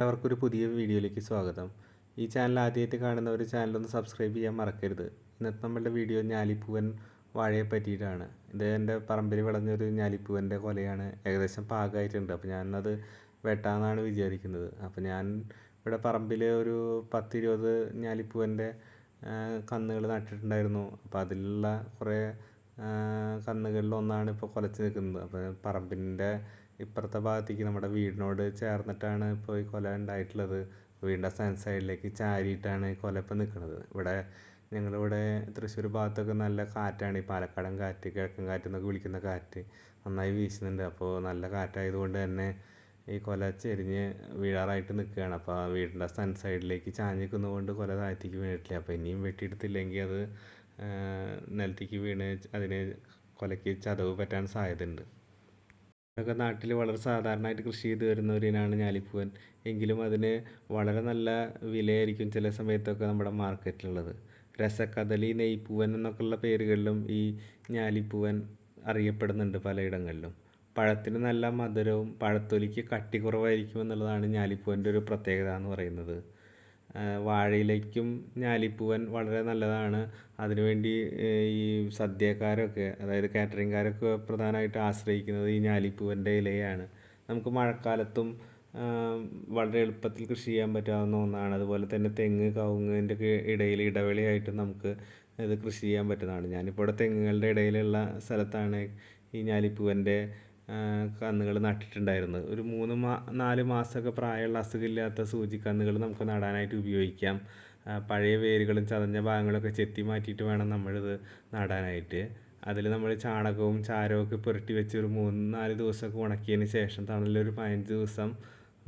എല്ലാവർക്കൊരു പുതിയ വീഡിയോയിലേക്ക് സ്വാഗതം. ഈ ചാനൽ ആദ്യമായിട്ട് കാണുന്നവർ ചാനലൊന്ന് സബ്സ്ക്രൈബ് ചെയ്യാൻ മറക്കരുത്. ഇന്നത്തെ നമ്മളുടെ വീഡിയോ ഞാലിപ്പൂവൻ വാഴയെ പറ്റിയിട്ടാണ്. ഇത് എന്റെ പറമ്പിൽ വിളഞ്ഞൊരു ഞാലിപ്പൂവന്റെ കൊലയാണ്. ഏകദേശം പാകമായിട്ടുണ്ട്. അപ്പോൾ ഞാനത് വെട്ടാമെന്നാണ് വിചാരിക്കുന്നത്. അപ്പോൾ ഞാൻ ഇവിടെ പറമ്പിൽ ഒരു പത്തിരുപത് ഞാലിപ്പൂവന്റെ കന്നുകൾ നട്ടിട്ടുണ്ടായിരുന്നു. അപ്പോൾ അതിലുള്ള കുറേ കന്നുകളിലൊന്നാണ് ഇപ്പോൾ കുലച്ച് നിൽക്കുന്നത്. അപ്പോൾ പറമ്പിന്റെ ഇപ്പുറത്തെ ഭാഗത്തേക്ക് നമ്മുടെ വീടിനോട് ചേർന്നിട്ടാണ് ഇപ്പോൾ ഈ കൊല ഉണ്ടായിട്ടുള്ളത്. വീടിന്റെ സൺ സൈഡിലേക്ക് ചാരിയിട്ടാണ് കൊല ഇപ്പം നിൽക്കുന്നത് ഇവിടെ ഞങ്ങളിവിടെ തൃശ്ശൂർ ഭാഗത്തൊക്കെ നല്ല കാറ്റാണ്. ഈ പാലക്കാടൻ കാറ്റ് കിഴക്കൻ കാറ്റ് എന്നൊക്കെ വിളിക്കുന്ന കാറ്റ് നന്നായി വീശുന്നുണ്ട്. അപ്പോൾ നല്ല കാറ്റായതുകൊണ്ട് തന്നെ ഈ കൊല ചെരിഞ്ഞ് വീഴാറായിട്ട് നിൽക്കുകയാണ്. അപ്പോൾ ആ വീടിന്റെ സൺ സൈഡിലേക്ക് ചാഞ്ഞ് നിൽക്കുന്നതുകൊണ്ട് കൊല താഴത്തേക്ക് വീണിട്ടില്ല. അപ്പോൾ ഇനിയും വെട്ടിയെടുത്തില്ലെങ്കിൽ അത് നിലത്തേക്ക് വീണ് അതിന് കൊലയ്ക്ക് ചതവ് പറ്റാൻ സാധ്യതയുണ്ട്. ഇതൊക്കെ നാട്ടിൽ വളരെ സാധാരണയായിട്ട് കൃഷി ചെയ്ത് വരുന്ന ഒരു ഇനമാണ് ഞാലിപ്പൂവൻ. എങ്കിലും അതിന് വളരെ നല്ല വിലയായിരിക്കും ചില സമയത്തൊക്കെ നമ്മുടെ മാർക്കറ്റിലുള്ളത്. രസക്കദളി നെയ്പ്പൂവൻ എന്നൊക്കെയുള്ള പേരുകളിലും ഈ ഞാലിപ്പൂവൻ അറിയപ്പെടുന്നുണ്ട് പലയിടങ്ങളിലും. പഴത്തിന് നല്ല മധുരവും പഴത്തൊലിക്ക് കട്ടി കുറവായിരിക്കും എന്നുള്ളതാണ് ഞാലിപ്പൂവന്റെ ഒരു പ്രത്യേകത എന്ന് പറയുന്നത്. വാഴയിലേക്കും ഞാലിപ്പൂവൻ വളരെ നല്ലതാണ്. അതിനുവേണ്ടി ഈ സദ്യക്കാരൊക്കെ അതായത് കാറ്ററിംഗുകാരൊക്കെ പ്രധാനമായിട്ട് ആശ്രയിക്കുന്നത് ഈ ഞാലിപ്പൂവന്റെ ഇലയാണ്. നമുക്ക് മഴക്കാലത്തും വളരെ എളുപ്പത്തിൽ കൃഷി ചെയ്യാൻ പറ്റാവുന്ന ഒന്നാണ്. അതുപോലെ തന്നെ തെങ്ങ് കവുങ്ങിന്റെ ഇടയിൽ ഇടവേളയായിട്ട് നമുക്ക് ഇത് കൃഷി ചെയ്യാൻ പറ്റുന്നതാണ്. ഞാനിപ്പോൾ ഇവിടെ തെങ്ങുകളുടെ ഇടയിലുള്ള സ്ഥലത്താണ് ഈ ഞാലിപ്പൂവന്റെ കന്നുകൾ നട്ടിട്ടുണ്ടായിരുന്നത് ഒരു മൂന്ന് മാ നാല് മാസമൊക്കെ പ്രായമുള്ള അസുഖമില്ലാത്ത സൂചിക്കന്നുകൾ നമുക്ക് നടാനായിട്ട് ഉപയോഗിക്കാം. പഴയ വേരുകളും ചതഞ്ഞ ഭാഗങ്ങളൊക്കെ ചെത്തി മാറ്റിയിട്ട് വേണം നമ്മളിത് നടാനായിട്ട്. അതിൽ നമ്മൾ ചാണകവും ഒക്കെ പുരട്ടി വെച്ച് ഒരു മൂന്ന് നാല് ദിവസമൊക്കെ ഉണക്കിയതിന് ശേഷം തണലൊരു പതിനഞ്ച് ദിവസം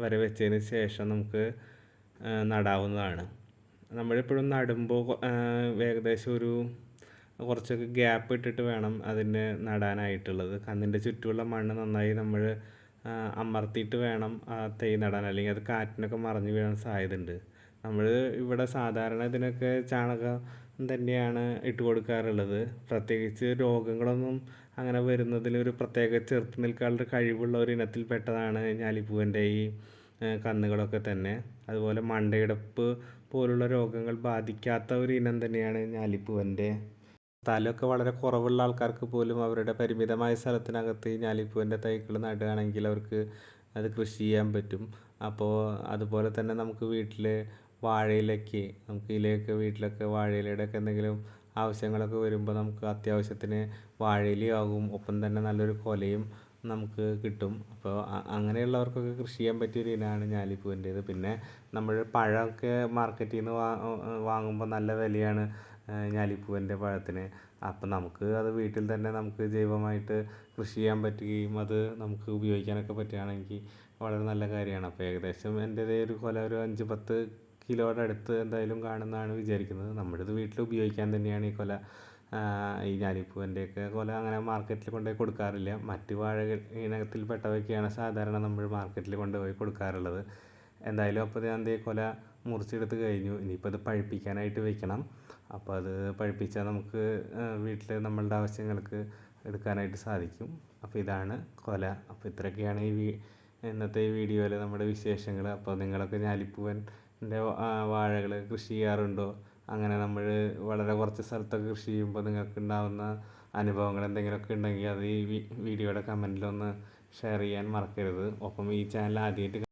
വരെ വെച്ചതിന് ശേഷം നമുക്ക് നടാവുന്നതാണ്. നമ്മളിപ്പോഴും നടുമ്പോൾ ഏകദേശം ഒരു കുറച്ചൊക്കെ ഗ്യാപ്പ് ഇട്ടിട്ട് വേണം അതിന് നടാനായിട്ടുള്ളത്. കന്നിന്റെ ചുറ്റുമുള്ള മണ്ണ് നന്നായി നമ്മൾ അമർത്തിയിട്ട് വേണം തൈ നടാൻ. അല്ലെങ്കിൽ അത് കാറ്റിനൊക്കെ മറിഞ്ഞ് വീഴാൻ സാധ്യതയുണ്ട്. നമ്മൾ ഇവിടെ സാധാരണ ഇതിനൊക്കെ ചാണകം തന്നെയാണ് ഇട്ട് കൊടുക്കാറുള്ളത്. പ്രത്യേകിച്ച് രോഗങ്ങളൊന്നും അങ്ങനെ വരുന്നതിൽ ഒരു പ്രത്യേക ചെറുത്ത് നിൽക്കാനുള്ള കഴിവുള്ള ഒരു ഇനത്തിൽ പെട്ടതാണ് ഞാലിപ്പൂവന്റെ ഈ കന്നുകളൊക്കെ തന്നെ. അതുപോലെ മണ്ടയിടപ്പ് പോലുള്ള രോഗങ്ങൾ ബാധിക്കാത്ത ഒരു ഇനം തന്നെയാണ് ഞാലിപ്പൂവന്റെ. സ്ഥലമൊക്കെ വളരെ കുറവുള്ള ആൾക്കാർക്ക് പോലും അവരുടെ പരിമിതമായ സ്ഥലത്തിനകത്ത് ഈ ഞാലിപ്പൂവിന്റെ തൈകൾ നടുകയാണെങ്കിൽ അവർക്ക് അത് കൃഷി ചെയ്യാൻ പറ്റും. അപ്പോൾ അതുപോലെ തന്നെ നമുക്ക് വീട്ടിൽ വാഴയിലൊക്കെ നമുക്ക് ഇലയൊക്കെ വീട്ടിലൊക്കെ വാഴയിലയുടെയൊക്കെ എന്തെങ്കിലും ആവശ്യങ്ങളൊക്കെ വരുമ്പോൾ നമുക്ക് അത്യാവശ്യത്തിന് വാഴയിലയാകും. ഒപ്പം തന്നെ നല്ലൊരു കൊലയും നമുക്ക് കിട്ടും. അപ്പോൾ അങ്ങനെയുള്ളവർക്കൊക്കെ കൃഷി ചെയ്യാൻ പറ്റിയൊരു ഇനമാണ് ഞാലിപ്പൂവിന്റേത്. പിന്നെ നമ്മൾ പഴമൊക്കെ മാർക്കറ്റിൽ നിന്ന് വാങ്ങുമ്പോൾ നല്ല വിലയാണ്. ഞാലിപ്പൂവന്റെ പഴത്തിന്. അപ്പം നമുക്ക് അത് വീട്ടിൽ തന്നെ നമുക്ക് ജൈവമായിട്ട് കൃഷി ചെയ്യാൻ പറ്റുകയും അത് നമുക്ക് ഉപയോഗിക്കാനൊക്കെ പറ്റുകയാണെങ്കിൽ വളരെ നല്ല കാര്യമാണ്. അപ്പോൾ ഏകദേശം എന്റെ ഒരു കൊല ഒരു അഞ്ച് പത്ത് കിലോയുടെ അടുത്ത് എന്തായാലും കാണുമെന്നാണ് വിചാരിക്കുന്നത്. ഇത് വീട്ടിൽ ഉപയോഗിക്കാൻ തന്നെയാണ് ഈ കൊല. ഈ ഞാലിപ്പൂവന്റെയൊക്കെ കൊല അങ്ങനെ മാർക്കറ്റിൽ കൊണ്ടുപോയി കൊടുക്കാറില്ല. മറ്റ് വാഴ ഇനത്തിൽപ്പെട്ടവയൊക്കെയാണ് സാധാരണ നമ്മൾ മാർക്കറ്റിൽ കൊണ്ടുപോയി കൊടുക്കാറുള്ളത്. എന്തായാലും അപ്പോൾ ഞാൻ ദേ കൊല മുറിച്ചെടുത്ത് കഴിഞ്ഞു. ഇനിയിപ്പോൾ അത് പഴുപ്പിക്കാനായിട്ട് വെക്കണം. അപ്പോൾ അത് പഴുപ്പിച്ചാൽ നമുക്ക് വീട്ടിൽ നമ്മളുടെ ആവശ്യങ്ങൾക്ക് എടുക്കാനായിട്ട് സാധിക്കും. അപ്പോൾ ഇതാണ് കൊല. അപ്പോൾ ഇത്രയൊക്കെയാണ് ഈ ഇന്നത്തെ ഈ വീഡിയോയിൽ നമ്മുടെ വിശേഷങ്ങൾ. അപ്പോൾ നിങ്ങളൊക്കെ ഞാലിപ്പൂവന്റെ വാഴകൾ കൃഷി ചെയ്യാറുണ്ടോ? അങ്ങനെ നമ്മൾ വളരെ കുറച്ച് സ്ഥലത്തൊക്കെ കൃഷി ചെയ്യുമ്പോൾ നിങ്ങൾക്ക് ഉണ്ടാകുന്ന അനുഭവങ്ങൾ എന്തെങ്കിലുമൊക്കെ ഉണ്ടെങ്കിൽ അത് ഈ വീഡിയോയുടെ കമന്റിലൊന്ന് ഷെയർ ചെയ്യാൻ മറക്കരുത്. ഒപ്പം ഈ ചാനൽ ആദ്യമായിട്ട്